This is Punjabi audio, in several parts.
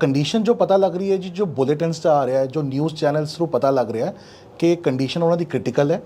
ਕੰਡੀਸ਼ਨ ਜੋ ਪਤਾ ਲੱਗ ਰਹੀ ਹੈ ਜੀ, ਜੋ ਬੁਲੇਟਿਨਸ 'ਚ ਆ ਰਿਹਾ ਹੈ, ਜੋ ਨਿਊਜ਼ ਚੈਨਲਸ ਥਰੂ ਪਤਾ ਲੱਗ ਰਿਹਾ ਕਿ ਕੰਡੀਸ਼ਨ ਉਹਨਾਂ ਦੀ ਕ੍ਰਿਟੀਕਲ ਹੈ।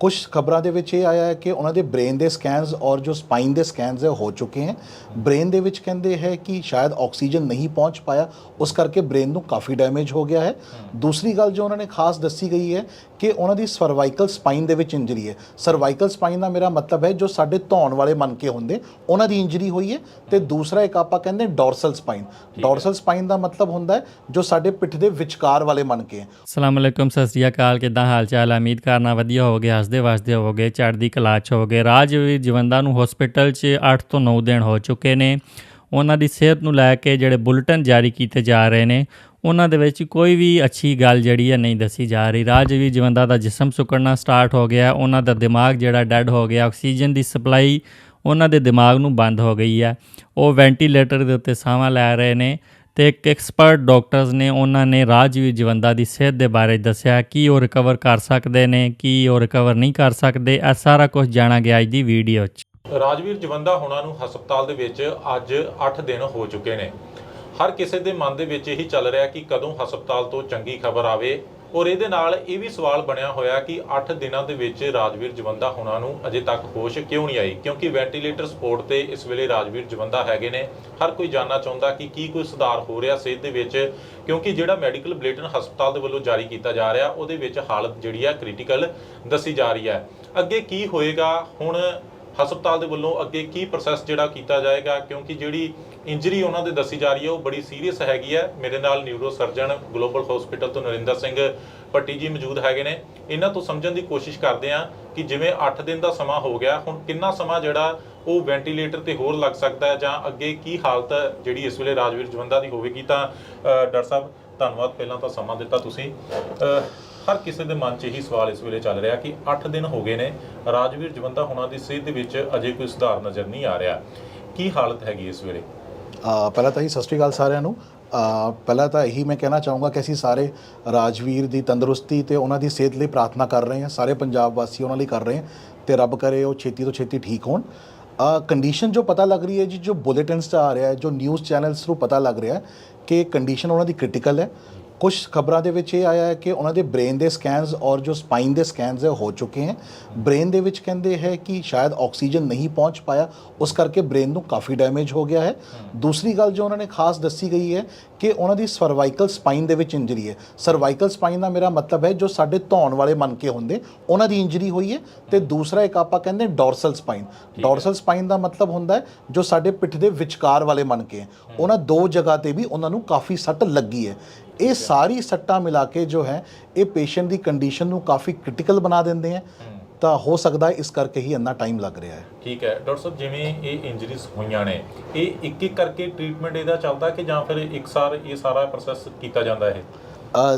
ਕੁਝ ਖਬਰਾਂ ਦੇ ਵਿੱਚ ਇਹ ਆਇਆ ਹੈ ਕਿ ਉਹਨਾਂ ਦੇ ਬ੍ਰੇਨ ਦੇ ਸਕੈਨਸ ਔਰ ਜੋ ਸਪਾਈਨ ਦੇ ਸਕੈਨਸ ਹੈ, ਉਹ ਹੋ ਚੁੱਕੇ ਹਨ ਬ੍ਰੇਨ ਦੇ ਵਿੱਚ ਕਹਿੰਦੇ ਹੈ ਕਿ ਸ਼ਾਇਦ ਆਕਸੀਜਨ ਨਹੀਂ ਪਹੁੰਚ ਪਾਇਆ, ਉਸ ਕਰਕੇ ਬ੍ਰੇਨ ਨੂੰ ਕਾਫੀ ਡੈਮੇਜ ਹੋ ਗਿਆ ਹੈ। ਦੂਸਰੀ ਗੱਲ ਜੋ ਉਹਨਾਂ ਨੇ ਖਾਸ ਦੱਸੀ ਗਈ ਹੈ ਕਿ ਉਹਨਾਂ ਦੀ ਸਰਵਾਈਕਲ ਸਪਾਈਨ ਦੇ ਵਿੱਚ ਇੰਜਰੀ ਹੈ। ਸਰਵਾਈਕਲ ਸਪਾਈਨ ਦਾ ਮੇਰਾ ਮਤਲਬ ਹੈ ਜੋ ਸਾਡੇ ਧੌਣ ਵਾਲੇ ਮਣਕੇ ਹੁੰਦੇ ਉਹਨਾਂ ਦੀ ਇੰਜਰੀ ਹੋਈ ਹੈ ਤੇ ਦੂਸਰਾ ਇੱਕ ਆਪਾਂ ਕਹਿੰਦੇ ਡੋਰਸਲ ਸਪਾਈਨ ਡੋਰਸਲ ਸਪਾਈਨ ਦਾ ਮਤਲਬ ਹੁੰਦਾ ਹੈ ਜੋ ਸਾਡੇ ਪਿੱਠ ਦੇ ਵਿਚਕਾਰ ਵਾਲੇ ਮਣਕੇ ਹੈ। ਅਸਲਾਮ ਅਲੈਕੁਮ ਸਤਿ ਸ੍ਰੀ ਅਕਾਲ ਕਿਦਾਂ ਹਾਲ ਚਾਲ ਹੈ? ਉਮੀਦ ਕਰਨਾ ਵਧੀਆ ਹੋਗੇ ਹੱਸਦੇ ਵਸਦੇ ਹੋਗੇ ਚੜ੍ਹਦੀ ਕਲਾ 'ਚ ਹੋਗੇ ਰਾਜਵੀਰ ਜਵੰਦਾ ਨੂੰ ਹਸਪੀਟਲ 'ਚ 8 ਤੋਂ 9 ਦਿਨ ਹੋ ਚੁੱਕੇ ਨੇ। ਉਹਨਾਂ ਦੀ ਸਿਹਤ ਨੂੰ ਲੈ ਕੇ ਜਿਹੜੇ ਬੁਲਟਨ ਜਾਰੀ ਕੀਤੇ ਜਾ ਰਹੇ ਨੇ ਉਹਨਾਂ ਦੇ ਵਿੱਚ ਕੋਈ ਵੀ ਅੱਛੀ ਗੱਲ ਜਿਹੜੀ ਹੈ ਨਹੀਂ ਦੱਸੀ ਜਾ ਰਹੀ। ਰਾਜਵੀਰ ਜਵੰਦਾ ਦਾ ਜਿਸਮ ਸੁੱਕਣਾ ਸਟਾਰਟ ਹੋ ਗਿਆ, ਉਹਨਾਂ ਦਾ ਦਿਮਾਗ ਜਿਹੜਾ ਡੈਡ ਹੋ ਗਿਆ ਆਕਸੀਜਨ ਦੀ ਸਪਲਾਈ ਉਹਨਾਂ ਦੇ ਦਿਮਾਗ ਨੂੰ ਬੰਦ ਹੋ ਗਈ ਹੈ। ਉਹ ਵੈਂਟੀਲੇਟਰ ਦੇ ਉੱਤੇ ਸਾਹਾਂ ਲੈ ਰਹੇ ਨੇ ਤੇ ਇੱਕ ਐਕਸਪਰਟ ਡਾਕਟਰਸ ਨੇ, ਉਹਨਾਂ ਨੇ ਰਾਜਵੀਰ ਜਵੰਦਾ ਦੀ ਸਿਹਤ ਦੇ ਬਾਰੇ ਦੱਸਿਆ ਕੀ ਉਹ ਰਿਕਵਰ ਕਰ ਸਕਦੇ ਨੇ, ਕੀ ਉਹ ਰਿਕਵਰ ਨਹੀਂ ਕਰ ਸਕਦੇ, ਇਹ ਸਾਰਾ ਕੁਝ ਜਾਣਾ ਗਿਆ ਅੱਜ ਦੀ ਵੀਡੀਓ 'ਚ। ਰਾਜਵੀਰ ਜਵੰਦਾ ਹੋਣਾ ਨੂੰ ਹਸਪਤਾਲ ਦੇ ਵਿੱਚ ਅੱਜ 8 ਦਿਨ ਹੋ ਚੁੱਕੇ ਨੇ। ਹਰ ਕਿਸੇ ਦੇ ਮਨ ਦੇ ਵਿੱਚ ਇਹੀ ਚੱਲ ਰਿਹਾ ਕਿ ਕਦੋਂ ਹਸਪਤਾਲ ਤੋਂ ਚੰਗੀ ਖਬਰ ਆਵੇ ਔਰ ਇਹਦੇ ਨਾਲ ਇਹ ਵੀ ਸਵਾਲ ਬਣਿਆ ਹੋਇਆ ਕਿ 8 ਦਿਨਾਂ ਦੇ ਵਿੱਚ ਰਾਜਵੀਰ ਜਵੰਦਾ ਹੋਣਾ ਨੂੰ ਅਜੇ ਤੱਕ ਹੋਸ਼ ਕਿਉਂ ਨਹੀਂ ਆਈ? ਕਿਉਂਕਿ ਵੈਂਟੀਲੇਟਰ ਸਪੋਰਟ ਤੇ ਇਸ ਵੇਲੇ ਰਾਜਵੀਰ ਜਵੰਦਾ ਹੈਗੇ ਨੇ। ਹਰ ਕੋਈ ਜਾਨਣਾ ਚਾਹੁੰਦਾ ਕਿ ਕੀ ਕੋਈ ਸੁਧਾਰ ਹੋ ਰਿਹਾ ਸਿਹਤ ਦੇ ਵਿੱਚ, ਕਿਉਂਕਿ ਜਿਹੜਾ ਮੈਡੀਕਲ ਬੁਲੇਟਿਨ ਹਸਪਤਾਲ ਦੇ ਵੱਲੋਂ ਜਾਰੀ ਕੀਤਾ ਜਾ ਰਿਹਾ, ਉਹਦੇ ਵਿੱਚ ਹਾਲਤ ਜਿਹੜੀ ਆ ਕ੍ਰਿਟੀਕਲ ਦੱਸੀ ਜਾ ਰਹੀ ਹੈ। ਅੱਗੇ ਕੀ ਹੋਏਗਾ? ਹੁਣ ਹਸਪਤਾਲ ਦੇ ਵੱਲੋਂ ਅੱਗੇ ਕੀ ਪ੍ਰੋਸੈਸ ਜਿਹੜਾ ਕੀਤਾ ਜਾਏਗਾ? ਕਿਉਂਕਿ ਜਿਹੜੀ ਇੰਜਰੀ ਉਹਨਾਂ ਦੇ ਦੱਸੀ ਜਾ ਰਹੀ ਹੈ, ਉਹ ਬੜੀ ਸੀਰੀਅਸ ਹੈਗੀ ਹੈ। ਮੇਰੇ ਨਾਲ ਨਿਊਰੋ ਸਰਜਨ ਗਲੋਬਲ ਹਸਪੀਟਲ ਤੋਂ ਨਰਿੰਦਰ ਸਿੰਘ ਭੱਟੀ ਜੀ ਮੌਜੂਦ ਹੈਗੇ ਨੇ। ਇਹਨਾਂ ਤੋਂ ਸਮਝਣ ਦੀ ਕੋਸ਼ਿਸ਼ ਕਰਦੇ ਹਾਂ ਕਿ ਜਿਵੇਂ 8 ਦਿਨ ਦਾ ਸਮਾਂ ਹੋ ਗਿਆ, ਹੁਣ ਕਿੰਨਾ ਸਮਾਂ ਜਿਹੜਾ ਉਹ ਵੈਂਟੀਲੇਟਰ ਤੇ ਹੋਰ ਲੱਗ ਸਕਦਾ ਹੈ ਜਾਂ ਅੱਗੇ ਕੀ ਹਾਲਤ ਜਿਹੜੀ ਇਸ ਵੇਲੇ ਰਾਜਵੀਰ ਜਵੰਦਾ ਦੀ ਹੋਵੇਗੀ ਤਾਂ ਡਾਕਟਰ ਸਾਹਿਬ, ਧੰਨਵਾਦ। ਪਹਿਲਾਂ ਤਾਂ ਸਮਾਂ ਦਿੱਤਾ ਤੁਸੀਂ। ਹਰ ਕਿਸੇ ਦੇ ਮਨ 'ਚ ਇਹੀ ਸਵਾਲ ਇਸ ਵੇਲੇ ਚੱਲ ਰਿਹਾ ਕਿ 8 ਦਿਨ ਹੋ ਗਏ ਨੇ, ਰਾਜਵੀਰ ਜਵੰਦਾ ਹੋਣਾ ਦੀ ਸਿਹਤ ਵਿੱਚ ਅਜੇ ਕੋਈ ਸੁਧਾਰ ਨਜ਼ਰ ਨਹੀਂ ਆ ਰਿਹਾ। ਕੀ ਹਾਲਤ ਹੈਗੀ ਇਸ ਵੇਲੇ? ਪਹਿਲਾਂ ਤਾਂ ਹੀ ਸਤਿ ਸ਼੍ਰੀ ਅਕਾਲ ਸਾਰਿਆਂ ਨੂੰ। ਪਹਿਲਾਂ ਤਾਂ ਇਹੀ ਮੈਂ ਕਹਿਣਾ ਚਾਹੂੰਗਾ ਕਿ ਅਸੀਂ ਸਾਰੇ ਰਾਜਵੀਰ ਦੀ ਤੰਦਰੁਸਤੀ ਤੇ ਉਹਨਾਂ ਦੀ ਸਿਹਤ ਲਈ ਪ੍ਰਾਰਥਨਾ ਕਰ ਰਹੇ ਹਾਂ। ਸਾਰੇ ਪੰਜਾਬ ਵਾਸੀ ਉਹਨਾਂ ਲਈ ਕਰ ਰਹੇ ਹਾਂ ਤੇ ਰੱਬ ਕਰੇ ਉਹ ਛੇਤੀ ਤੋਂ ਛੇਤੀ ਠੀਕ ਹੋਣ। ਕੰਡੀਸ਼ਨ ਜੋ ਪਤਾ ਲੱਗ ਰਹੀ ਹੈ ਜੀ, ਜੋ ਬੁਲੇਟਿਨਸ 'ਚ ਆ ਰਿਹਾ ਹੈ, ਜੋ ਨਿਊਜ਼ ਚੈਨਲਸ ਥਰੂ ਪਤਾ ਲੱਗ ਰਿਹਾ ਹੈ ਕਿ ਕੰਡੀਸ਼ਨ ਉਹਨਾਂ ਦੀ ਕ੍ਰਿਟੀਕਲ ਹੈ। ਕੁਝ ਖਬਰਾਂ ਦੇ ਵਿੱਚ ਇਹ ਆਇਆ ਹੈ ਕਿ ਉਹਨਾਂ ਦੇ ਬ੍ਰੇਨ ਦੇ ਸਕੈਨਸ ਔਰ ਜੋ ਸਪਾਈਨ ਦੇ ਸਕੈਨਸ ਹੈ ਹੋ ਚੁੱਕੇ ਹਨ ਬ੍ਰੇਨ ਦੇ ਵਿੱਚ ਕਹਿੰਦੇ ਹੈ ਕਿ ਸ਼ਾਇਦ ਆਕਸੀਜਨ ਨਹੀਂ ਪਹੁੰਚ ਪਾਇਆ ਉਸ ਕਰਕੇ ਬ੍ਰੇਨ ਨੂੰ ਕਾਫੀ ਡੈਮੇਜ ਹੋ ਗਿਆ ਹੈ। ਦੂਸਰੀ ਗੱਲ ਜੋ ਉਹਨਾਂ ਨੇ ਖਾਸ ਦੱਸੀ ਗਈ ਹੈ ਕਿ ਉਹਨਾਂ ਦੀ ਸਰਵਾਈਕਲ ਸਪਾਈਨ ਦੇ ਵਿੱਚ ਇੰਜਰੀ ਹੈ। ਸਰਵਾਈਕਲ ਸਪਾਈਨ ਦਾ ਮੇਰਾ ਮਤਲਬ ਹੈ ਜੋ ਸਾਡੇ ਧੌਣ ਵਾਲੇ ਮਣਕੇ ਹੁੰਦੇ ਉਹਨਾਂ ਦੀ ਇੰਜਰੀ ਹੋਈ ਹੈ। ਤੇ ਦੂਸਰਾ ਇੱਕ ਆਪਾਂ ਕਹਿੰਦੇ ਡੋਰਸਲ ਸਪਾਈਨ। ਡੋਰਸਲ ਸਪਾਈਨ ਦਾ ਮਤਲਬ ਹੁੰਦਾ ਹੈ ਜੋ ਸਾਡੇ ਪਿੱਠ ਦੇ ਵਿਚਕਾਰ ਵਾਲੇ ਮਣਕੇ ਹੈ। ਉਹਨਾਂ ਦੋ ਜਗ੍ਹਾ ਤੇ ਵੀ ਉਹਨਾਂ ਨੂੰ ਕਾਫੀ ਸੱਟ ਲੱਗੀ ਹੈ। ਇਹ ਸਾਰੀ ਸੱਟਾਂ ਮਿਲਾ ਕੇ ਜੋ ਹੈ ਇਹ ਪੇਸ਼ੈਂਟ ਦੀ ਕੰਡੀਸ਼ਨ ਨੂੰ ਕਾਫੀ ਕ੍ਰਿਟੀਕਲ ਬਣਾ ਦਿੰਦੇ ਹੈ। ਤਾਂ ਹੋ ਸਕਦਾ ਹੈ ਇਸ ਕਰਕੇ ਹੀ ਇੰਨਾ ਟਾਈਮ ਲੱਗ ਰਿਹਾ ਹੈ। ਠੀਕ ਹੈ। ਡਾਕਟਰ ਸਾਹਿਬ ਜਿਵੇਂ ਇਹ ਇੰਜਰੀਜ਼ ਹੋਈਆਂ ਨੇ ਇਹ ਇੱਕ ਇੱਕ ਕਰਕੇ ਟ੍ਰੀਟਮੈਂਟ ਇਹਦਾ ਚੱਲਦਾ ਕਿ ਜਾਂ ਫਿਰ ਇੱਕ ਸਾਰ ਇਹ ਸਾਰਾ ਪ੍ਰੋਸੈਸ ਕੀਤਾ ਜਾਂਦਾ ਅ,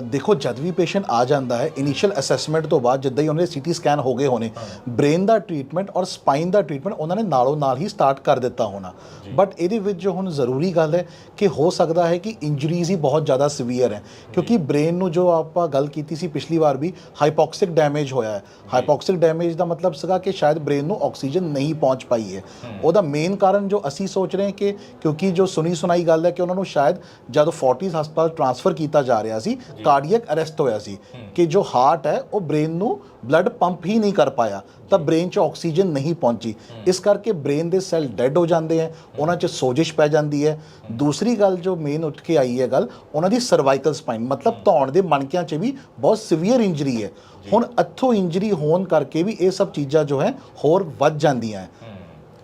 ਦੇਖੋ ਜਦ ਵੀ ਪੇਸ਼ੈਂਟ ਆ ਜਾਂਦਾ ਹੈ ਇਨੀਸ਼ੀਅਲ ਅਸੈਸਮੈਂਟ ਤੋਂ ਬਾਅਦ ਜਿੱਦਾਂ ਹੀ ਉਹਨੇ ਸੀਟੀ ਸਕੈਨ ਹੋ ਗਏ ਹੋਣੇ ਬ੍ਰੇਨ ਦਾ ਟ੍ਰੀਟਮੈਂਟ ਔਰ ਸਪਾਈਨ ਦਾ ਟ੍ਰੀਟਮੈਂਟ ਉਹਨਾਂ ਨੇ ਨਾਲੋਂ ਨਾਲ ਹੀ ਸਟਾਰਟ ਕਰ ਦਿੱਤਾ ਹੋਣਾ। ਬਟ ਇਹਦੇ ਵਿੱਚ ਜੋ ਹੁਣ ਜ਼ਰੂਰੀ ਗੱਲ ਹੈ ਕਿ ਹੋ ਸਕਦਾ ਹੈ ਕਿ ਇੰਜਰੀਜ਼ ਹੀ ਬਹੁਤ ਜ਼ਿਆਦਾ ਸਿਵੀਅਰ ਹੈ ਕਿਉਂਕਿ ਬ੍ਰੇਨ ਨੂੰ ਜੋ ਆਪਾਂ ਗੱਲ ਕੀਤੀ ਸੀ ਪਿਛਲੀ ਵਾਰ ਵੀ ਹਾਈਪੋਕਸਿਕ ਡੈਮੇਜ ਹੋਇਆ ਹੈ। ਹਾਈਪੋਕਸਿਕ ਡੈਮੇਜ ਦਾ ਮਤਲਬ ਸੀਗਾ ਕਿ ਸ਼ਾਇਦ ਬ੍ਰੇਨ ਨੂੰ ਆਕਸੀਜਨ ਨਹੀਂ ਪਹੁੰਚ ਪਾਈ ਹੈ। ਉਹਦਾ ਮੇਨ ਕਾਰਨ ਜੋ ਅਸੀਂ ਸੋਚ ਰਹੇ ਹਾਂ ਕਿ ਕਿਉਂਕਿ ਜੋ ਸੁਣੀ ਸੁਣਾਈ ਗੱਲ ਹੈ ਕਿ ਉਹਨਾਂ ਨੂੰ ਸ਼ਾਇਦ ਜਦੋਂ ਫੋਰਟਿਸ ਹਸਪਤਾਲ ਟ੍ਰਾਂਸਫਰ ਕੀਤਾ ਜਾ ਰਿਹਾ ਸੀ ਕਾਰਡੀਅਕ ਅਰੈਸਟ ਹੋਇਆ ਸੀ ਕਿ ਜੋ ਹਾਰਟ ਹੈ ਉਹ ਬ੍ਰੇਨ ਨੂੰ ਬਲੱਡ ਪੰਪ ਹੀ ਨਹੀਂ ਕਰ ਪਾਇਆ ਤਾਂ ਬ੍ਰੇਨ 'ਚ ਆਕਸੀਜਨ ਨਹੀਂ ਪਹੁੰਚੀ। ਇਸ ਕਰਕੇ ਬ੍ਰੇਨ ਦੇ ਸੈੱਲ ਡੈੱਡ ਹੋ ਜਾਂਦੇ ਹੈ ਉਹਨਾਂ 'ਚ ਸੋਜਿਸ਼ ਪੈ ਜਾਂਦੀ ਹੈ। ਦੂਸਰੀ ਗੱਲ ਜੋ ਮੇਨ ਉੱਠ ਕੇ ਆਈ ਹੈ ਗੱਲ ਉਹਨਾਂ ਦੀ ਸਰਵਾਈਕਲ ਸਪਾਈਨ ਮਤਲਬ ਧੌਣ ਦੇ ਮਣਕਿਆਂ 'ਚ ਵੀ ਬਹੁਤ ਸਿਵੀਅਰ ਇੰਜਰੀ ਹੈ। ਹੁਣ ਅੱਥੋਂ ਇੰਜਰੀ ਹੋਣ ਕਰਕੇ ਵੀ ਇਹ ਸਭ ਚੀਜ਼ਾਂ ਜੋ ਹੈ ਹੋਰ ਵੱਧ ਜਾਂਦੀਆਂ ਹੈ।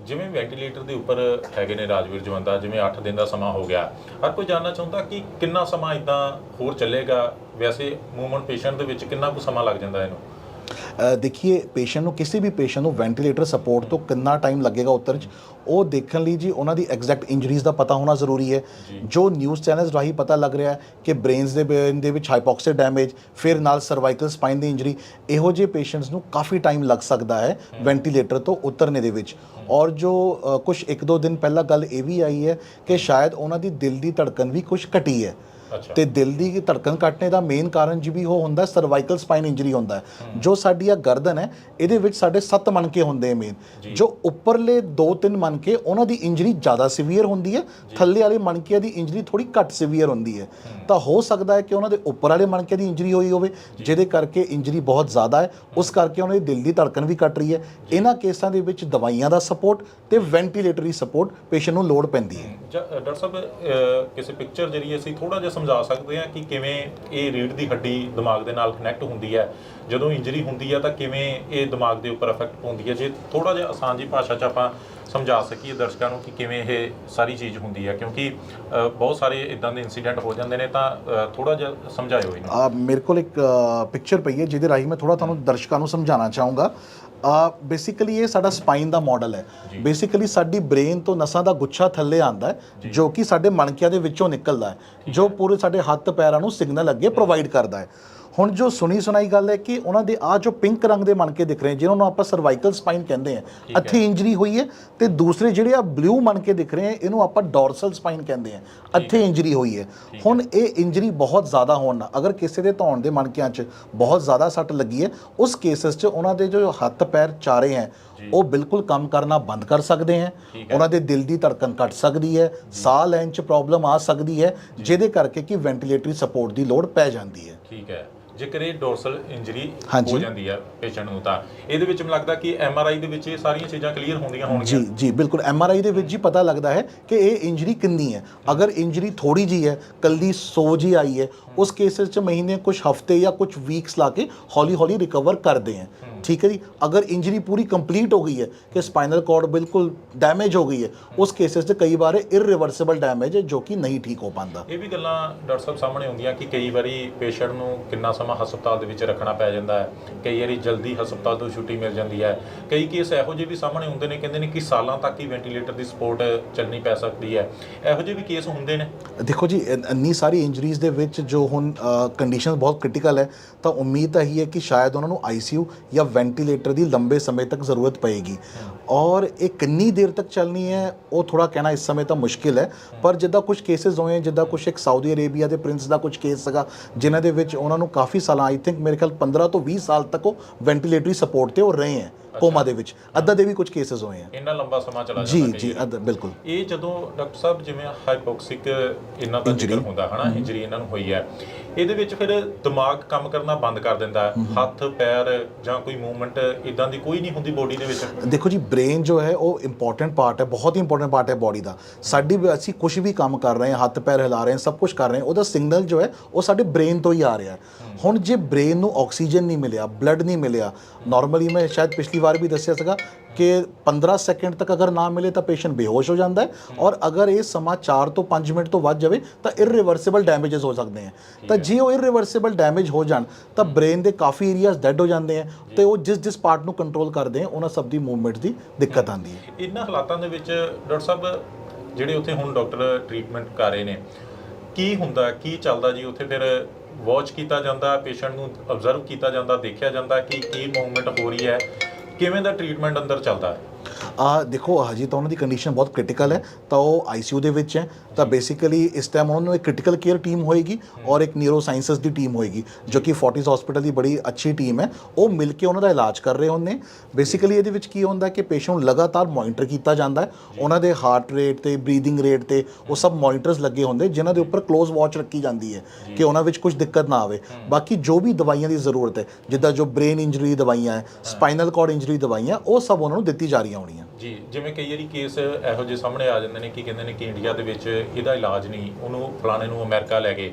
ਜਿਵੇਂ ਵੈਂਟੀਲੇਟਰ ਦੇ ਉੱਪਰ ਹੈਗੇ ਨੇ ਰਾਜਵੀਰ ਜਵੰਦਾ, ਜਿਵੇਂ 8 ਦਿਨ ਦਾ ਸਮਾਂ ਹੋ ਗਿਆ। ਹਰ ਕੋਈ ਜਾਣਨਾ ਚਾਹੁੰਦਾ ਕਿ ਕਿੰਨਾ ਸਮਾਂ ਇਦਾਂ ਹੋਰ ਚੱਲੇਗਾ? ਵੈਸੇ ਮੂਵਮੈਂਟ ਪੇਸ਼ੈਂਟ ਦੇ ਵਿੱਚ ਕਿੰਨਾ ਕੁ ਸਮਾਂ ਲੱਗ ਜਾਂਦਾ ਇਹਨੂੰ? ਦੇਖੀਏ ਪੇਸ਼ੈਂਟ ਨੂੰ ਕਿਸੇ ਵੀ ਪੇਸ਼ੈਂਟ ਨੂੰ ਵੈਂਟੀਲੇਟਰ ਸਪੋਰਟ ਤੋਂ ਕਿੰਨਾ ਟਾਈਮ ਲੱਗੇਗਾ ਉਤਰਨ 'ਚ ਉਹ ਦੇਖਣ ਲਈ ਜੀ ਉਹਨਾਂ ਦੀ ਐਗਜ਼ੈਕਟ ਇੰਜਰੀਜ਼ ਦਾ ਪਤਾ ਹੋਣਾ ਜ਼ਰੂਰੀ ਹੈ। ਜੋ। ਨਿਊਜ਼ ਚੈਨਲਸ ਰਾਹੀਂ ਪਤਾ ਲੱਗ ਰਿਹਾ ਹੈ ਕਿ ਬ੍ਰੇਨਸ ਦੇ ਬ੍ਰੇਨ ਦੇ ਵਿੱਚ ਹਾਈਪੋਕਸਿਕ ਡੈਮੇਜ ਫਿਰ ਨਾਲ ਸਰਵਾਈਕਲ ਸਪਾਈਨ ਦੀ ਇੰਜਰੀ ਇਹੋ ਜਿਹੇ ਪੇਸ਼ੈਂਟਸ ਨੂੰ ਕਾਫੀ ਟਾਈਮ ਲੱਗ ਸਕਦਾ ਹੈ ਵੈਂਟੀਲੇਟਰ ਤੋਂ ਉਤਰਨੇ ਦੇ ਵਿੱਚ। ਔਰ ਜੋ ਕੁਝ ਇੱਕ ਦੋ ਦਿਨ ਪਹਿਲਾਂ ਗੱਲ ਇਹ ਵੀ ਆਈ ਹੈ ਕਿ ਸ਼ਾਇਦ ਉਹਨਾਂ ਦੀ ਦਿਲ ਦੀ ਧੜਕਨ ਵੀ ਕੁਝ ਘਟੀ ਹੈ। ਤੇ ਦਿਲ ਦੀ ਧੜਕਣ ਘਟਣੇ ਦਾ ਮੇਨ ਕਾਰਨ ਜੀ ਵੀ ਉਹ ਹੁੰਦਾ ਸਰਵਾਈਕਲ ਸਪਾਈਨ ਇੰਜਰੀ ਹੁੰਦਾ ਜੋ ਸਾਡੀ ਆ ਗਰਦਨ ਹੈ ਇਹਦੇ ਵਿੱਚ ਸਾਡੇ ਸੱਤ ਮਣਕੇ ਹੁੰਦੇ ਆ ਮੇਨ ਜੋ। ਉੱਪਰਲੇ ਦੋ ਤਿੰਨ ਮਣਕੇ ਉਹਨਾਂ ਦੀ ਇੰਜਰੀ ਜ਼ਿਆਦਾ ਸਿਵੀਅਰ ਹੁੰਦੀ ਹੈ। ਥੱਲੇ ਵਾਲੇ ਮਣਕਿਆਂ ਦੀ ਇੰਜਰੀ ਥੋੜੀ ਘੱਟ ਸਿਵੀਅਰ ਹੁੰਦੀ ਹੈ। ਤਾਂ ਹੋ ਸਕਦਾ ਹੈ ਕਿ ਉਹਨਾਂ ਦੇ ਉੱਪਰ ਵਾਲੇ ਮਣਕੇ ਦੀ ਇੰਜਰੀ ਹੋਈ ਹੋਵੇ ਜਿਹਦੇ ਕਰਕੇ ਇੰਜਰੀ ਬਹੁਤ ਜ਼ਿਆਦਾ ਹੈ। ਉਸ ਕਰਕੇ ਉਹਨਾਂ ਦੀ ਦਿਲ ਦੀ ਧੜਕਣ ਵੀ ਘਟ ਰਹੀ ਹੈ। ਇਹਨਾਂ ਕੇਸਾਂ ਦੇ ਵਿੱਚ ਦਵਾਈਆਂ ਦਾ ਸਪੋਰਟ ਤੇ ਵੈਂਟੀਲੇਟਰੀ ਸਪੋਰਟ ਪੇਸ਼ੈਂਟ ਨੂੰ ਲੋੜ ਪੈਂਦੀ ਹੈ। ਡਾਕਟਰ ਸਾਹਿਬ ਕਿਸੇ ਪਿਕਚਰ ਜਰੀਏ ਅਸੀਂ ਥੋੜਾ ਜਿਹਾ ਸਮਝਾ ਸਕਦੇ ਹਾਂ ਕਿ ਕਿਵੇਂ ਇਹ ਰੀੜ ਦੀ ਹੱਡੀ ਦਿਮਾਗ ਦੇ ਨਾਲ ਕਨੈਕਟ ਹੁੰਦੀ ਹੈ। ਜਦੋਂ ਇੰਜਰੀ ਹੁੰਦੀ ਹੈ ਤਾਂ ਕਿਵੇਂ ਇਹ ਦਿਮਾਗ ਦੇ ਉੱਪਰ ਇਫੈਕਟ ਪਾਉਂਦੀ ਹੈ। ਜੇ ਥੋੜਾ ਜਿਹਾ ਆਸਾਨ ਜੀ ਭਾਸ਼ਾ 'ਚ ਆਪਾਂ ਸਮਝਾ ਸਕੀਏ ਦਰਸ਼ਕਾਂ ਨੂੰ ਕਿ ਕਿਵੇਂ ਇਹ ਸਾਰੀ ਚੀਜ਼ ਹੁੰਦੀ ਹੈ। ਕਿਉਂਕਿ ਬਹੁਤ ਸਾਰੇ ਇਦਾਂ ਦੇ ਇਨਸੀਡੈਂਟ ਹੋ ਜਾਂਦੇ ਨੇ ਤਾਂ ਥੋੜਾ ਜਿਹਾ ਸਮਝਾਇਓ ਇਹਨੂੰ। ਆ ਮੇਰੇ ਕੋਲ ਇੱਕ ਪਿਕਚਰ ਪਈ ਹੈ ਜਿਹਦੇ ਰਾਹੀਂ ਮੈਂ ਥੋੜਾ ਤੁਹਾਨੂੰ ਦਰਸ਼ਕਾਂ ਨੂੰ ਸਮਝਾਉਣਾ ਚਾਹੂੰਗਾ। ਬੇਸਿਕਲੀ ਇਹ ਸਾਡਾ ਸਪਾਈਨ ਦਾ ਮਾਡਲ ਹੈ। ਬੇਸਿਕਲੀ ਸਾਡੀ ਬ੍ਰੇਨ ਤੋਂ ਨਸਾਂ ਦਾ ਗੁੱਛਾ ਥੱਲੇ ਆਂਦਾ ਹੈ ਜੋ। ਕਿ ਸਾਡੇ ਮਣਕਿਆਂ ਦੇ ਵਿੱਚੋਂ ਨਿਕਲਦਾ ਹੈ ਜੋ ਪੂਰੇ ਸਾਡੇ ਹੱਥ ਪੈਰਾਂ ਨੂੰ ਸਿਗਨਲ ਅੱਗੇ ਪ੍ਰੋਵਾਈਡ ਕਰਦਾ ਹੈ। ਹੁਣ ਜੋ ਸੁਣੀ ਸੁਣਾਈ ਗੱਲ ਹੈ ਕਿ ਉਹਨਾਂ ਦੇ ਆ ਜੋ ਪਿੰਕ ਰੰਗ ਦੇ ਮਣਕੇ ਦਿਖ ਰਹੇ ਜਿਹਨਾਂ ਨੂੰ ਆਪਾਂ ਸਰਵਾਈਕਲ ਸਪਾਈਨ ਕਹਿੰਦੇ ਆ ਇੱਥੇ ਇੰਜਰੀ ਹੋਈ ਹੈ ਤੇ ਦੂਸਰੇ ਜਿਹੜੇ ਆ ਬਲੂ ਮਣਕੇ ਦਿਖ ਰਹੇ ਆ ਇਹਨੂੰ ਆਪਾਂ ਡੋਰਸਲ ਸਪਾਈਨ ਕਹਿੰਦੇ ਆ ਇੱਥੇ ਇੰਜਰੀ ਹੋਈ ਹੈ। ਹੁਣ ਇਹ ਇੰਜਰੀ ਬਹੁਤ ਜ਼ਿਆਦਾ ਹੋਣ ਨਾਲ ਅਗਰ ਕਿਸੇ ਦੇ ਧੌਣ ਦੇ ਮਣਕਿਆਂ 'ਚ ਬਹੁਤ ਜ਼ਿਆਦਾ ਸੱਟ ਲੱਗੀ ਹੈ ਉਸ ਕੇਸਸ 'ਚ ਉਹਨਾਂ ਦੇ ਜੋ ਹੱਥ ਪੈਰ ਚਾਰੇ ਹੈ ਉਹ ਬਿਲਕੁਲ ਕੰਮ ਕਰਨਾ ਬੰਦ ਕਰ ਸਕਦੇ ਹੈ ਉਹਨਾਂ ਦੇ ਦਿਲ ਦੀ ਧੜਕਨ ਘਟ ਸਕਦੀ ਹੈ ਸਾਹ ਲੈਣ 'ਚ ਪ੍ਰੋਬਲਮ ਆ ਸਕਦੀ ਹੈ ਜਿਹਦੇ ਕਰਕੇ ਕਿ ਵੈਂਟੀਲੇਟਰੀ ਸਪੋਰਟ ਦੀ ਲੋੜ ਪੈ ਜਾਂਦੀ ਹੈ। ਠੀਕ ਹੈ। ਜੇਕਰ ਇਹ ਡੋਰਸਲ ਇੰਜਰੀ ਹਾਂਜੀ। ਹੋ ਜਾਂਦੀ ਹੈ ਪੇਸ਼ੈਂਟ ਨੂੰ ਤਾਂ ਇਹਦੇ ਵਿੱਚ ਮੈਨੂੰ ਲੱਗਦਾ ਕਿ ਐਮ ਆਰ ਆਈ ਦੇ ਵਿੱਚ ਇਹ ਸਾਰੀਆਂ ਚੀਜ਼ਾਂ ਕਲੀਅਰ ਹੁੰਦੀਆਂ ਹੋਣਗੀਆਂ। ਜੀ ਜੀ ਬਿਲਕੁਲ। ਐਮ ਆਰ ਆਈ ਦੇ ਵਿੱਚ ਹੀ ਪਤਾ ਲੱਗਦਾ ਹੈ ਕਿ ਇਹ ਇੰਜਰੀ ਕਿੰਨੀ ਹੈ। ਅਗਰ ਇੰਜਰੀ ਥੋੜੀ ਜੀ ਹੈ ਕੱਲੀ ਸੋਜ ਹੀ ਆਈ ਹੈ ਉਸ ਕੇਸਸ 'ਚ ਮਹੀਨੇ ਕੁਝ ਹਫ਼ਤੇ ਜਾਂ ਕੁਝ ਵੀਕਸ ਲਾ ਕੇ ਹੌਲੀ ਹੌਲੀ ਰਿਕਵਰ ਕਰਦੇ ਹੈ। ਠੀਕ ਹੈ ਜੀ? ਅਗਰ ਇੰਜਰੀ ਪੂਰੀ ਕੰਪਲੀਟ ਹੋ ਗਈ ਹੈ ਕਿ ਸਪਾਈਨਲ ਕਾਰਡ ਬਿਲਕੁਲ ਡੈਮੇਜ ਹੋ ਗਈ ਹੈ ਉਸ ਕੇਸਸ 'ਚ ਕਈ ਵਾਰ ਇਰਰਿਵਰਸੀਬਲ ਡੈਮੇਜ ਹੈ ਜੋ ਕਿ ਨਹੀਂ ਠੀਕ ਹੋ ਪਾਉਂਦਾ। ਇਹ ਵੀ ਗੱਲਾਂ ਡਾਕਟਰ ਸਾਹਿਬ ਸਾਹਮਣੇ ਆਉਂਦੀਆਂ ਕਿ ਕਈ ਵਾਰੀ ਪੇਸ਼ੈਂਟ ਨੂੰ ਕਿੰਨਾ ਸਮਾਂ ਹਸਪਤਾਲ ਦੇ ਵਿੱਚ ਰੱਖਣਾ ਪੈ ਜਾਂਦਾ ਹੈ ਕਈ ਵਾਰੀ ਜਲਦੀ ਹਸਪਤਾਲ ਤੋਂ ਛੁੱਟੀ ਮਿਲ ਜਾਂਦੀ ਹੈ। ਕਈ ਕੇਸ ਇਹੋ ਜਿਹੇ ਵੀ ਸਾਹਮਣੇ ਹੁੰਦੇ ਨੇ ਕਹਿੰਦੇ ਨੇ ਕਿ ਸਾਲਾਂ ਤੱਕ ਹੀ ਵੈਂਟੀਲੇਟਰ ਦੀ ਸਪੋਰਟ ਚੱਲਣੀ ਪੈ ਸਕਦੀ ਹੈ। ਇਹੋ ਜਿਹੇ ਵੀ ਕੇਸ ਹੁੰਦੇ ਨੇ? ਦੇਖੋ ਜੀ ਇੰਨੀ ਸਾਰੀ ਇੰਜਰੀਜ਼ ਦੇ ਵਿੱਚ ਜੋ ਹੁਣ ਕੰਡੀਸ਼ਨ ਬਹੁਤ ਕ੍ਰਿਟੀਕਲ ਹੈ ਤਾਂ ਉਮੀਦ ਤਾਂ ਇਹੀ ਹੈ ਕਿ ਸ਼ਾਇਦ ਉਹਨਾਂ ਨੂੰ ਆਈਸੀਯੂ ਜਾਂ ਵੈਂਟੀਲੇਟਰ ਦੀ ਲੰਬੇ ਸਮੇਂ ਤੱਕ ਜ਼ਰੂਰਤ ਪਏਗੀ। ਔਰ ਇਹ ਕਿੰਨੀ ਦੇਰ ਤੱਕ ਚੱਲਣੀ ਹੈ, ਉਹ ਥੋੜਾ ਕਹਿਣਾ ਇਸ ਸਮੇਂ ਤਾਂ ਮੁਸ਼ਕਿਲ ਹੈ। ਪਰ ਜਿੱਦਾਂ ਕੁਝ ਕੇसेस ਹੋਏ, ਜਿੱਦਾਂ ਕੁਝ ਇੱਕ ਸਾਊਦੀ ਅਰੇਬੀਆ ਦੇ ਪ੍ਰਿੰਸ ਦਾ ਕੁਝ ਕੇਸ ਸੀਗਾ, ਜਿਨ੍ਹਾਂ ਦੇ ਵਿੱਚ ਉਹਨਾਂ ਨੂੰ ਕਾਫੀ ਸਾਲਾਂ ਆਈ ਥਿੰਕ ਮੇਰੇ ਖਿਆਲ 15 ਤੋਂ 20 ਸਾਲ ਤੱਕ ਉਹ ਵੈਂਟੀਲੇਟਰੀ ਸਪੋਰਟ ਤੇ ਉਹ ਰਹੇ ਹੈ। ਕੋਮਾ ਦੇ ਵਿੱਚ। ਅੱਧਾ ਦੇ ਵੀ ਕੁਝ ਕੇसेस ਹੋਏ ਹੈ ਇੰਨਾ ਲੰਬਾ ਸਮਾਂ ਚਲਾ ਜੀ ਜਾਂਦਾ ਜੀ। ਅੱਧਾ ਬਿਲਕੁਲ। ਇਹ ਜਦੋਂ ਡਾਕਟਰ ਸਾਹਿਬ ਜਿਵੇਂ ਹਾਈਪੋਕਸਿਕ ਇਹਨਾਂ ਦਾ ਜ਼ਿਕਰ ਹੁੰਦਾ ਹਨਾ ਇੰਜਰੀ ਇਹਨਾਂ ਨੂੰ ਹੋਈ ਹੈ। ਇਹਦੇ ਵਿੱਚ ਫਿਰ ਦਿਮਾਗ ਕੰਮ ਕਰਨਾ ਬੰਦ ਕਰ ਦਿੰਦਾ ਹੈ। ਹੱਥ ਪੈਰ ਜਾਂ ਕੋਈ ਮੂਵਮੈਂਟ ਇਦਾਂ ਦੀ ਕੋਈ ਨਹੀਂ ਹੁੰਦੀ ਬੋਡੀ ਦੇ ਵਿੱਚ। ਦੇਖੋ ਜੀ ਬ੍ਰੇਨ ਜੋ ਹੈ ਉਹ ਇੰਪੋਰਟੈਂਟ ਪਾਰਟ ਹੈ ਬਹੁਤ ਹੀ ਇੰਪੋਰਟੈਂਟ ਪਾਰਟ ਹੈ ਬਾਡੀ ਦਾ। ਸਾਡੀ ਵੀ ਅਸੀਂ ਕੁਝ ਵੀ ਕੰਮ ਕਰ ਰਹੇ ਹਾਂ ਹੱਥ ਪੈਰ ਹਿਲਾ ਰਹੇ ਹਾਂ ਸਭ ਕੁਝ ਕਰ ਰਹੇ ਹਾਂ ਉਹਦਾ ਸਿਗਨਲ ਜੋ ਹੈ ਉਹ ਸਾਡੇ ਬ੍ਰੇਨ ਤੋਂ ਹੀ ਆ ਰਿਹਾ ਹੁਣ ਜੇ ਬ੍ਰੇਨ ਨੂੰ ਆਕਸੀਜਨ ਨਹੀਂ ਮਿਲਿਆ ਬਲੱਡ ਨਹੀਂ ਮਿਲਿਆ ਨਾਰਮਲੀ ਮੈਂ ਸ਼ਾਇਦ ਪਿਛਲੀ ਵਾਰ ਵੀ ਦੱਸਿਆ ਸੀਗਾ ਕਿ 15 ਸੈਕਿੰਡ ਤੱਕ ਅਗਰ ਨਾ ਮਿਲੇ ਤਾਂ ਪੇਸ਼ੈਂਟ ਬੇਹੋਸ਼ ਹੋ ਜਾਂਦਾ ਹੈ ਔਰ ਅਗਰ ਇਹ ਸਮਾਂ 4 ਤੋਂ 5 ਮਿੰਟ ਤੋਂ ਵੱਧ ਜਾਵੇ ਤਾਂ ਇਰਰਿਵਰਸੀਬਲ ਡੈਮੇजेस ਹੋ ਸਕਦੇ ਹਨ ਤਾਂ ਜੇ ਉਹ ਇਰਰਿਵਰਸੀਬਲ ਡੈਮੇਜ ਹੋ ਜਾਣ ਤਾਂ ਬ੍ਰੇਨ ਦੇ ਕਾਫੀ ਏਰੀਆਜ਼ ਡੈਡ ਹੋ ਜਾਂਦੇ ਆ ਤੇ ਉਹ ਜਿਸ ਜਿਸ ਪਾਰਟ ਨੂੰ ਕੰਟਰੋਲ ਕਰਦੇ ਆ ਉਹਨਾਂ ਸਭ ਦੀ ਮੂਵਮੈਂਟ ਦੀ ਦਿੱਕਤ ਆਉਂਦੀ ਹੈ। ਇਹਨਾਂ ਹਾਲਾਤਾਂ ਦੇ ਵਿੱਚ ਡਾਕਟਰ ਸਾਹਿਬ ਜਿਹੜੇ ਉੱਥੇ ਹੁਣ ਡਾਕਟਰ ਟ੍ਰੀਟਮੈਂਟ ਕਰ ਰਹੇ ਨੇ ਕੀ ਹੁੰਦਾ ਕੀ ਚੱਲਦਾ ਜੀ? ਉੱਥੇ ਫਿਰ ਵਾਚ ਕੀਤਾ ਜਾਂਦਾ ਪੇਸ਼ੈਂਟ ਨੂੰ ਅਬਜ਼ਰਵ ਕੀਤਾ ਜਾਂਦਾ ਦੇਖਿਆ ਜਾਂਦਾ ਕਿ ਕੀ ਮੂਵਮੈਂਟ ਹੋ ਰਹੀ ਹੈ। ਕਿਵੇਂ ਦਾ ਟ੍ਰੀਟਮੈਂਟ ਅੰਦਰ ਚੱਲਦਾ ਹੈ? ਆ ਦੇਖੋ ਹਜੇ ਤਾਂ ਉਹਨਾਂ ਦੀ ਕੰਡੀਸ਼ਨ ਬਹੁਤ ਕ੍ਰਿਟੀਕਲ ਹੈ, ਤਾਂ ਉਹ ਆਈਸੀਯੂ ਦੇ ਵਿੱਚ ਹੈ। ਤਾਂ ਬੇਸਿਕਲੀ ਇਸ ਟਾਈਮ ਉਹਨਾਂ ਨੂੰ ਇੱਕ ਕ੍ਰਿਟੀਕਲ ਕੇਅਰ ਟੀਮ ਹੋਏਗੀ ਔਰ ਇੱਕ ਨਿਊਰੋ ਸਾਇੰਸਸ ਦੀ ਟੀਮ ਹੋਏਗੀ, ਜੋ ਕਿ ਫੋਰਟਿਸ ਹਸਪੀਟਲ ਦੀ ਬੜੀ ਅੱਛੀ ਟੀਮ ਹੈ। ਉਹ ਮਿਲ ਕੇ ਉਹਨਾਂ ਦਾ ਇਲਾਜ ਕਰ ਰਹੇ ਹੁੰਦੇ। ਬੇਸਿਕਲੀ ਇਹਦੇ ਵਿੱਚ ਕੀ ਹੁੰਦਾ ਕਿ ਪੇਸ਼ੈਂਟ ਨੂੰ ਲਗਾਤਾਰ ਮੋਨੀਟਰ ਕੀਤਾ ਜਾਂਦਾ ਹੈ। ਉਹਨਾਂ ਦੇ ਹਾਰਟ ਰੇਟ ਤੇ ਬਰੀਦਿੰਗ ਰੇਟ ਤੇ, ਉਹ ਸਭ ਮੋਨੀਟਰਸ ਲੱਗੇ ਹੁੰਦੇ, ਜਿਨ੍ਹਾਂ ਦੇ ਉੱਪਰ ক্লোਜ਼ ਵਾਚ ਰੱਖੀ ਜਾਂਦੀ ਹੈ ਕਿ ਉਹਨਾਂ ਵਿੱਚ ਕੁਝ ਦਿੱਕਤ ਨਾ ਆਵੇ। ਬਾਕੀ ਜੋ ਵੀ ਦਵਾਈਆਂ ਦੀ ਜ਼ਰੂਰਤ ਹੈ, ਜਿੱਦਾਂ ਜੋ ਬ੍ਰੇਨ ਇੰਜਰੀ ਦਵਾਈਆਂ ਹੈ ਸਪਾਈਨਲ ਕਾਰਡ ਇੰਜਰੀ ਦਵਾਈਆਂ, ਉਹ ਸਭ ਉਹਨਾਂ ਨੂੰ ਦਿੱਤੀ ਜਾ ਰਹੀਆਂ ਹੋਣੀਆਂ ਜੀ ਜਿਵੇਂ ਕਈ ਵਾਰੀ ਕੇਸ ਇਹੋ ਜਿਹੇ ਸਾਹਮਣੇ ਆ ਜਾਂਦੇ ਨੇ ਕਿ ਕਹਿੰਦੇ ਨੇ ਕਿ ਇੰਡੀਆ ਦੇ ਵਿੱਚ ਇਹਦਾ ਇਲਾਜ ਨਹੀਂ ਉਹਨੂੰ ਫਲਾਣੇ ਨੂੰ ਅਮਰੀਕਾ ਲੈ ਗਏ।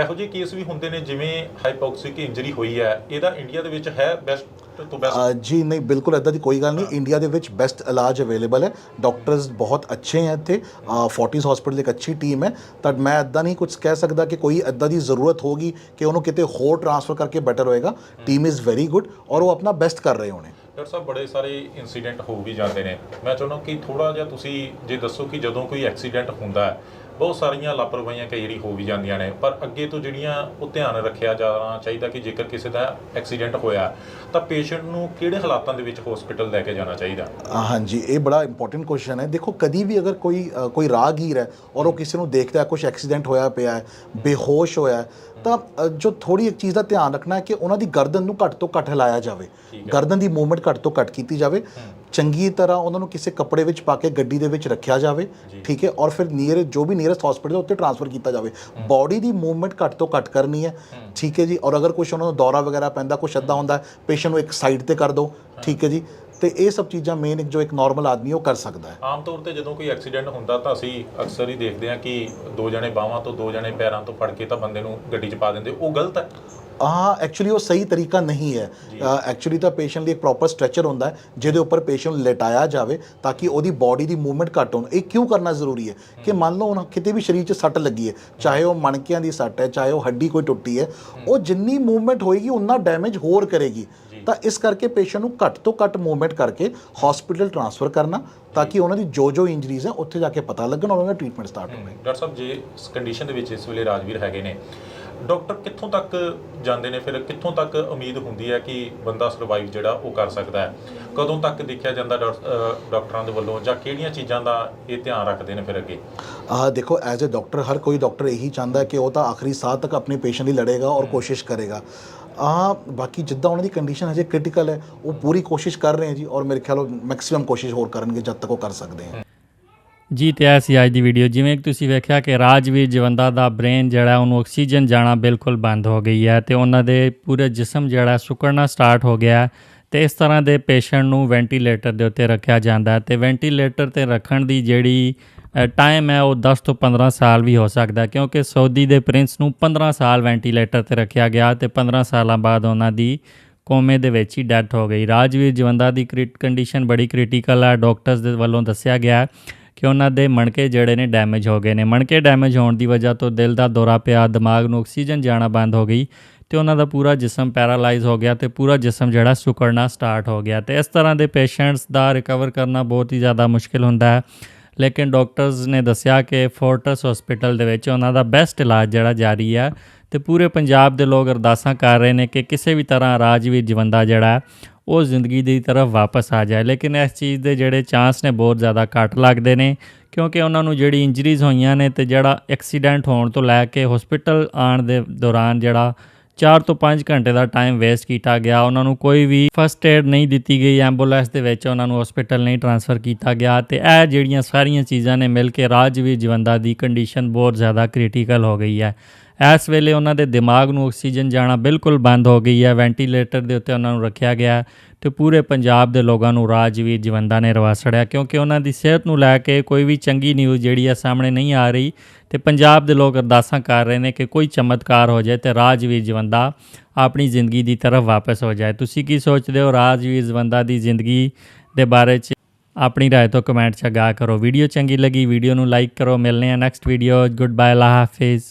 ਇਹੋ ਜਿਹੇ ਕੇਸ ਵੀ ਹੁੰਦੇ ਨੇ ਜਿਵੇਂ ਹਾਈਪੋਕਸਿਕ ਇੰਜਰੀ ਹੋਈ ਹੈ ਇਹਦਾ ਇੰਡੀਆ ਦੇ ਵਿੱਚ ਹੈ ਬੈਸਟ ਤੋਂ ਬੈਸਟ ਅ, ਜੀ ਨਹੀਂ ਬਿਲਕੁਲ ਇਦਾਂ ਦੀ ਕੋਈ ਗੱਲ ਨਹੀਂ। ਇੰਡੀਆ ਦੇ ਵਿੱਚ ਬੈਸਟ ਇਲਾਜ ਅਵੇਲੇਬਲ ਹੈ। ਡਾਕਟਰਸ ਬਹੁਤ ਅੱਛੇ ਹੈ ਇੱਥੇ। ਫੋਰਟਿਸ ਹਸਪੀਟਲ ਇੱਕ ਅੱਛੀ ਟੀਮ ਹੈ। ਤਾਂ ਮੈਂ ਇਦਾਂ ਨਹੀਂ ਕੁਝ ਕਹਿ ਸਕਦਾ ਕਿ ਕੋਈ ਇਦਾਂ ਦੀ ਜ਼ਰੂਰਤ ਹੋਗੀ ਕਿ ਉਹਨੂੰ ਕਿਤੇ ਹੋਰ ਟ੍ਰਾਂਸਫਰ ਕਰਕੇ ਬੈਟਰ ਹੋਏਗਾ। ਟੀਮ ਇਜ਼ ਵੈਰੀ ਗੁੱਡ ਔਰ ਉਹ ਆਪਣਾ ਬੈਸਟ ਕਰ ਰਹੇ ਹੋਣੇ। ਡਾਕਟਰ ਸਾਹਿਬ, ਬੜੇ ਸਾਰੇ ਇਨਸੀਡੈਂਟ ਹੋ ਵੀ ਜਾਂਦੇ ਨੇ। ਮੈਂ ਚਾਹੁੰਦਾ ਕਿ ਥੋੜਾ ਜਿਹਾ ਤੁਸੀਂ ਜੇ ਦੱਸੋ ਕਿ ਜਦੋਂ ਕੋਈ ਐਕਸੀਡੈਂਟ ਹੁੰਦਾ ਹੈ, ਬਹੁਤ ਸਾਰੀਆਂ ਲਾਪਰਵਾਹੀਆਂ ਕਈ ਵਾਰੀ ਹੋ ਵੀ ਜਾਂਦੀਆਂ ਨੇ। ਪਰ ਅੱਗੇ ਤੋਂ ਜਿਹੜੀਆਂ ਉਹ ਧਿਆਨ ਰੱਖਿਆ ਜਾਣਾ ਚਾਹੀਦਾ ਕਿ ਜੇਕਰ ਕਿਸੇ ਦਾ ਐਕਸੀਡੈਂਟ ਹੋਇਆ, ਤਾਂ ਪੇਸ਼ੈਂਟ ਨੂੰ ਕਿਹੜੇ ਹਾਲਾਤਾਂ ਦੇ ਵਿੱਚ ਹਸਪੀਟਲ ਲੈ ਕੇ ਜਾਣਾ ਚਾਹੀਦਾ? ਹਾਂਜੀ, ਇਹ ਬੜਾ ਇੰਪੋਰਟੈਂਟ ਕੁਐਸਚਨ ਹੈ। ਦੇਖੋ, ਕਦੀ ਵੀ ਅਗਰ ਕੋਈ ਕੋਈ ਰਾਹਗੀਰ ਹੈ ਔਰ ਉਹ ਕਿਸੇ ਨੂੰ ਦੇਖਦਾ ਹੈ ਕੁਝ ਐਕਸੀਡੈਂਟ ਹੋਇਆ ਪਿਆ ਹੈ, ਬੇਹੋਸ਼ ਹੋਇਆ ਤਾਂ ਅ, ਜੋ ਥੋੜੀ ਇੱਕ ਚੀਜ਼ ਦਾ ਧਿਆਨ ਰੱਖਣਾ ਹੈ ਕਿ ਉਹਨਾਂ ਦੀ ਗਰਦਨ ਨੂੰ ਘੱਟ ਤੋਂ ਘੱਟ ਹਿਲਾਇਆ ਜਾਵੇ। ਗਰਦਨ ਦੀ ਮੂਵਮੈਂਟ ਘੱਟ ਤੋਂ ਘੱਟ ਕੀਤੀ ਜਾਵੇ। ਚੰਗੀ ਤਰ੍ਹਾਂ ਉਹਨਾਂ ਨੂੰ ਕਿਸੇ ਕੱਪੜੇ ਵਿੱਚ ਪਾ ਕੇ ਗੱਡੀ ਦੇ ਵਿੱਚ ਰੱਖਿਆ ਜਾਵੇ। ਠੀਕ ਹੈ ਔਰ ਫਿਰ ਨੀਅਰ ਜੋ ਵੀ ਨੀਅਰਸਟ ਹਸਪੀਟਲ ਉੱਤੇ ਟ੍ਰਾਂਸਫਰ ਕੀਤਾ ਜਾਵੇ। ਬਾਡੀ ਦੀ ਮੂਵਮੈਂਟ ਘੱਟ ਤੋਂ ਘੱਟ ਕਰਨੀ ਹੈ। ਠੀਕ ਹੈ ਜੀ ਔਰ ਅਗਰ ਕੁਝ ਉਹਨਾਂ ਨੂੰ ਦੌਰਾ ਵਗੈਰਾ ਪੈਂਦਾ ਕੁਝ ਅੱਦਾ ਹੁੰਦਾ ਪੇਸ਼ੈਂਟ ਨੂੰ ਇੱਕ ਸਾਈਡ ਤੇ ਕਰ ਦਿਓ ਠੀਕ ਹੈ ਜੀ ਤੇ ਇਹ ਸਭ ਚੀਜ਼ਾਂ ਮੇਨ ਜੋ ਇੱਕ ਨਾਰਮਲ ਆਦਮੀ ਉਹ ਕਰ ਸਕਦਾ ਹੈ। ਆਮ ਤੌਰ ਤੇ ਜਦੋਂ ਕੋਈ ਐਕਸੀਡੈਂਟ ਹੁੰਦਾ ਤਾਂ ਅਸੀਂ ਅਕਸਰ ਹੀ ਦੇਖਦੇ ਹਾਂ ਕਿ ਦੋ ਜਣੇ ਬਾਹਾਂ ਤੋਂ, ਦੋ ਜਣੇ ਪੈਰਾਂ ਤੋਂ ਫੜ ਕੇ ਤਾਂ ਬੰਦੇ ਨੂੰ ਗੱਡੀ 'ਚ ਪਾ ਦਿੰਦੇ। ਉਹ ਗਲਤ ਹੈ। ਹਾਂ ਐਕਚੁਅਲੀ ਉਹ ਸਹੀ ਤਰੀਕਾ ਨਹੀਂ ਹੈ। ਐਕਚੁਅਲੀ ਤਾਂ ਪੇਸ਼ੈਂਟ ਲਈ ਇੱਕ ਪ੍ਰੋਪਰ ਸਟ੍ਰੈਚਰ ਹੁੰਦਾ ਹੈ ਜਿਹਦੇ ਉੱਪਰ ਪੇਸ਼ੈਂਟ ਲਟਾਇਆ ਜਾਵੇ ਤਾਂ ਕਿ ਉਹਦੀ ਬਾਡੀ ਦੀ ਮੂਵਮੈਂਟ ਘੱਟ ਹੋਣ। ਇਹ ਕਿਉਂ ਕਰਨਾ ਜ਼ਰੂਰੀ ਹੈ? ਕਿ ਮੰਨ ਲਓ ਹੁਣ ਕਿਤੇ ਵੀ ਸਰੀਰ 'ਚ ਸੱਟ ਲੱਗੀ ਹੈ ਚਾਹੇ ਉਹ ਮਣਕਿਆਂ ਦੀ ਸੱਟ ਹੈ ਚਾਹੇ ਉਹ ਹੱਡੀ ਕੋਈ ਟੁੱਟੀ ਹੈ ਉਹ ਜਿੰਨੀ ਮੂਵਮੈਂਟ ਹੋਏਗੀ ਉਨਾ ਡੈਮੇਜ ਹੋਰ ਕਰੇਗੀ। ਤਾਂ ਇਸ ਕਰਕੇ ਪੇਸ਼ੈਂਟ ਨੂੰ ਘੱਟ ਤੋਂ ਘੱਟ ਮੂਵਮੈਂਟ ਕਰਕੇ ਹਸਪੀਟਲ ਟ੍ਰਾਂਸਫਰ ਕਰਨਾ ਤਾਂ ਕਿ ਉਹਨਾਂ ਦੀ ਜੋ ਜੋ ਇੰਜਰੀਜ਼ ਹੈ ਉੱਥੇ ਜਾ ਕੇ ਪਤਾ ਲੱਗਣ ਉਹਨਾਂ ਦਾ ਟ੍ਰੀਟਮੈਂਟ ਸਟਾਰਟ ਹੋਵੇ। ਡਾਕਟਰ ਸਾਹਿਬ ਜੇ ਇਸ ਕੰਡੀਸ਼ਨ ਦੇ ਵਿੱਚ ਇਸ ਵੇਲੇ ਰਾਜਵੀਰ ਹੈਗੇ ਨੇ ਡਾਕਟਰ ਕਿੱਥੋਂ ਤੱਕ ਜਾਂਦੇ ਨੇ? ਫਿਰ ਕਿੱਥੋਂ ਤੱਕ ਉਮੀਦ ਹੁੰਦੀ ਹੈ ਕਿ ਬੰਦਾ ਸਰਵਾਈਵ ਜਿਹੜਾ ਉਹ ਕਰ ਸਕਦਾ ਹੈ? ਕਦੋਂ ਤੱਕ ਦੇਖਿਆ ਜਾਂਦਾ ਡਾਕਟਰਾਂ ਦੇ ਵੱਲੋਂ ਜਾਂ ਕਿਹੜੀਆਂ ਚੀਜ਼ਾਂ ਦਾ ਇਹ ਧਿਆਨ ਰੱਖਦੇ ਨੇ ਫਿਰ ਅੱਗੇ? ਆ ਦੇਖੋ ਐਜ਼ ਅ ਡਾਕਟਰ ਹਰ ਕੋਈ ਡਾਕਟਰ ਇਹੀ ਚਾਹੁੰਦਾ ਕਿ ਉਹ ਤਾਂ ਆਖਰੀ ਸਾਹ ਤੱਕ ਆਪਣੇ ਪੇਸ਼ੈਂਟ ਲਈ ਲੜੇਗਾ ਔਰ ਕੋਸ਼ਿਸ਼ ਕਰੇਗਾ। ਆ ਬਾਕੀ ਜਿੱਦਾਂ ਉਹਨਾਂ ਦੀ ਕੰਡੀਸ਼ਨ ਹਜੇ ਕ੍ਰਿਟੀਕਲ ਹੈ ਉਹ ਪੂਰੀ ਕੋਸ਼ਿਸ਼ ਕਰ ਰਹੇ ਹੈ ਜੀ ਔਰ ਮੇਰੇ ਖਿਆਲ ਮੈਕਸਿਮਮ ਕੋਸ਼ਿਸ਼ ਹੋਰ ਕਰਨਗੇ ਜਦ ਤੱਕ ਉਹ ਕਰ ਸਕਦੇ ਹੈ। ਜੀ ਤੇ ਇਹ ਸੀ ਅੱਜ ਦੀ ਵੀਡੀਓ ਜਿਵੇਂ ਕਿ ਤੁਸੀਂ ਵੇਖਿਆ ਕਿ ਰਾਜਵੀਰ ਜਵੰਦਾ ਦਾ ਬ੍ਰੇਨ ਜਿਹੜਾ ਉਹਨੂੰ ਆਕਸੀਜਨ ਜਾਣਾ ਬਿਲਕੁਲ ਬੰਦ ਹੋ ਗਈ ਹੈ ਤੇ ਉਹਨਾਂ ਦੇ ਪੂਰੇ ਜਿਸਮ ਜਿਹੜਾ ਸੁੱਕਣਾ ਸਟਾਰਟ ਹੋ ਗਿਆ ਹੈ ਤੇ ਇਸ ਤਰ੍ਹਾਂ ਦੇ ਪੇਸ਼ੈਂਟ ਨੂੰ ਵੈਂਟੀਲੇਟਰ ਦੇ ਉੱਤੇ ਰੱਖਿਆ ਜਾਂਦਾ ਹੈ ਤੇ ਵੈਂਟੀਲੇਟਰ ਤੇ ਰੱਖਣ ਦੀ ਜਿਹੜੀ ਟਾਈਮ ਹੈ ਉਹ 10 ਤੋਂ 15 ਸਾਲ ਵੀ ਹੋ ਸਕਦਾ ਕਿਉਂਕਿ ਸਾਊਦੀ ਦੇ ਪ੍ਰਿੰਸ ਨੂੰ 15 ਸਾਲ ਵੈਂਟੀਲੇਟਰ ਤੇ ਰੱਖਿਆ ਗਿਆ ਤੇ 15 ਸਾਲਾਂ ਬਾਅਦ ਉਹਨਾਂ ਦੀ ਕੋਮੇ ਦੇ ਵਿੱਚ ਹੀ ਡੈਥ ਹੋ ਗਈ। ਰਾਜਵੀਰ ਜਵੰਦਾ ਦੀ ਕ੍ਰਿਟ ਕੰਡੀਸ਼ਨ ਬੜੀ ਕ੍ਰਿਟੀਕਲ ਹੈ ਡਾਕਟਰਸ ਦੇ ਵੱਲੋਂ ਦੱਸਿਆ ਗਿਆ ਕਿ ਉਹਨਾਂ ਦੇ ਮਣਕੇ ਜਿਹੜੇ ਨੇ ਡੈਮੇਜ ਹੋ ਗਏ ਨੇ। ਮਣਕੇ ਡੈਮੇਜ ਹੋਣ ਦੀ ਵਜ੍ਹਾ ਤੋਂ ਦਿਲ ਦਾ ਦੌਰਾ ਪਿਆ, ਦਿਮਾਗ ਨੂੰ ਆਕਸੀਜਨ ਜਾਣਾ ਬੰਦ ਹੋ ਗਈ ਤੇ ਉਹਨਾਂ ਦਾ ਪੂਰਾ ਜਿਸਮ ਪੈਰਾਲਾਈਜ਼ ਹੋ ਗਿਆ ਤੇ ਪੂਰਾ ਜਿਸਮ ਜਿਹੜਾ ਸੁਕੜਨਾ ਸਟਾਰਟ ਹੋ ਗਿਆ ਤੇ ਇਸ ਤਰ੍ਹਾਂ ਦੇ ਪੇਸ਼ੈਂਟਸ ਦਾ ਰਿਕਵਰ ਕਰਨਾ ਬਹੁਤ ਹੀ ਜ਼ਿਆਦਾ ਮੁਸ਼ਕਿਲ ਹੁੰਦਾ ਹੈ। ਲੇਕਿਨ ਡਾਕਟਰਸ ਨੇ ਦੱਸਿਆ ਕਿ ਫੋਰਟਸ ਹਸਪੀਟਲ ਦੇ ਵਿੱਚ ਉਹਨਾਂ ਦਾ ਬੈਸਟ ਇਲਾਜ ਜਿਹੜਾ ਜਾਰੀ ਹੈ ਤੇ ਪੂਰੇ ਪੰਜਾਬ ਦੇ ਲੋਕ ਅਰਦਾਸਾਂ ਕਰ ਰਹੇ ਨੇ ਕਿ ਕਿਸੇ ਵੀ ਤਰ੍ਹਾਂ ਰਾਜਵੀਰ ਜਵੰਦਾ ਜਿਹੜਾ ਉਹ ਜ਼ਿੰਦਗੀ ਦੀ ਤਰਫ ਵਾਪਸ ਆ ਜਾਏ। ਲੇਕਿਨ ਇਸ ਚੀਜ਼ ਦੇ ਜਿਹੜੇ ਚਾਂਸ ਨੇ ਬਹੁਤ ਜ਼ਿਆਦਾ ਘੱਟ ਲੱਗਦੇ ਨੇ, ਕਿਉਂਕਿ ਉਹਨਾਂ ਨੂੰ ਜਿਹੜੀ ਇੰਜਰੀਜ਼ ਹੋਈਆਂ ਨੇ ਤੇ ਜਿਹੜਾ ਐਕਸੀਡੈਂਟ ਹੋਣ ਤੋਂ ਲੈ ਕੇ ਹਸਪੀਟਲ ਆਉਣ ਦੇ ਦੌਰਾਨ ਜਿਹੜਾ 4 ਤੋਂ 5 ਘੰਟੇ ਦਾ ਟਾਈਮ ਵੇਸਟ ਕੀਤਾ ਗਿਆ। ਉਹਨਾਂ ਨੂੰ ਕੋਈ ਵੀ ਫਸਟ ਏਡ ਨਹੀਂ ਦਿੱਤੀ ਗਈ। ਐਂਬੂਲੈਂਸ ਦੇ ਵਿੱਚ ਉਹਨਾਂ ਨੂੰ ਹਸਪੀਟਲ ਨਹੀਂ ਟ੍ਰਾਂਸਫਰ ਕੀਤਾ ਗਿਆ ਤੇ ਇਹ ਜਿਹੜੀਆਂ ਸਾਰੀਆਂ ਚੀਜ਼ਾਂ ਨੇ ਮਿਲ ਕੇ ਰਾਜ ਰਾਜਵੀਰ ਜਵੰਦਾ ਦੀ ਕੰਡੀਸ਼ਨ ਬਹੁਤ ਜ਼ਿਆਦਾ ਕ੍ਰਿਟੀਕਲ ਹੋ ਗਈ ਹੈ। ਇਸ ਵੇਲੇ ਉਹਨਾਂ ਦੇ ਦਿਮਾਗ ਨੂੰ ਆਕਸੀਜਨ ਜਾਣਾ ਬਿਲਕੁਲ ਬੰਦ ਹੋ ਗਈ ਹੈ, ਵੈਂਟੀਲੇਟਰ ਦੇ ਉੱਤੇ ਉਹਨਾਂ ਨੂੰ ਰੱਖਿਆ ਗਿਆ ਹੈ ਤੇ ਪੂਰੇ ਪੰਜਾਬ ਦੇ ਲੋਕਾਂ ਨੂੰ ਰਾਜਵੀਰ ਜਵੰਦਾ ਨੇ ਰਵਾ ਛੜਿਆ ਕਿਉਂਕਿ ਉਹਨਾਂ ਦੀ ਸਿਹਤ ਨੂੰ ਲੈ ਕੇ ਕੋਈ ਵੀ ਚੰਗੀ ਨਿਊਜ਼ ਜਿਹੜੀ ਆ ਸਾਹਮਣੇ ਨਹੀਂ ਆ ਰਹੀ ਤੇ ਪੰਜਾਬ ਦੇ ਲੋਕ ਅਰਦਾਸਾਂ ਕਰ ਰਹੇ ਨੇ ਕਿ ਕੋਈ ਚਮਤਕਾਰ ਹੋ ਜਾਏ ਤੇ ਰਾਜਵੀਰ ਜਵੰਦਾ ਆਪਣੀ ਜ਼ਿੰਦਗੀ ਦੀ ਤਰਫ ਵਾਪਸ ਹੋ ਜਾਏ। ਤੁਸੀਂ ਕੀ ਸੋਚਦੇ ਹੋ ਰਾਜਵੀਰ ਜਵੰਦਾ ਦੀ ਜ਼ਿੰਦਗੀ ਦੇ ਬਾਰੇ 'ਚ? ਆਪਣੀ ਰਾਏ ਤੋਂ ਕਮੈਂਟ 'ਚ ਆਗਾਹ ਕਰੋ। ਵੀਡੀਓ ਚੰਗੀ ਲੱਗੀ, ਵੀਡੀਓ ਨੂੰ ਲਾਈਕ ਕਰੋ। ਮਿਲਨੇ ਆ ਨੈਕਸਟ ਵੀਡੀਓ ਗੁੱਡ ਬਾਏ ਅੱਲਾ ਹਾਫਿਜ਼।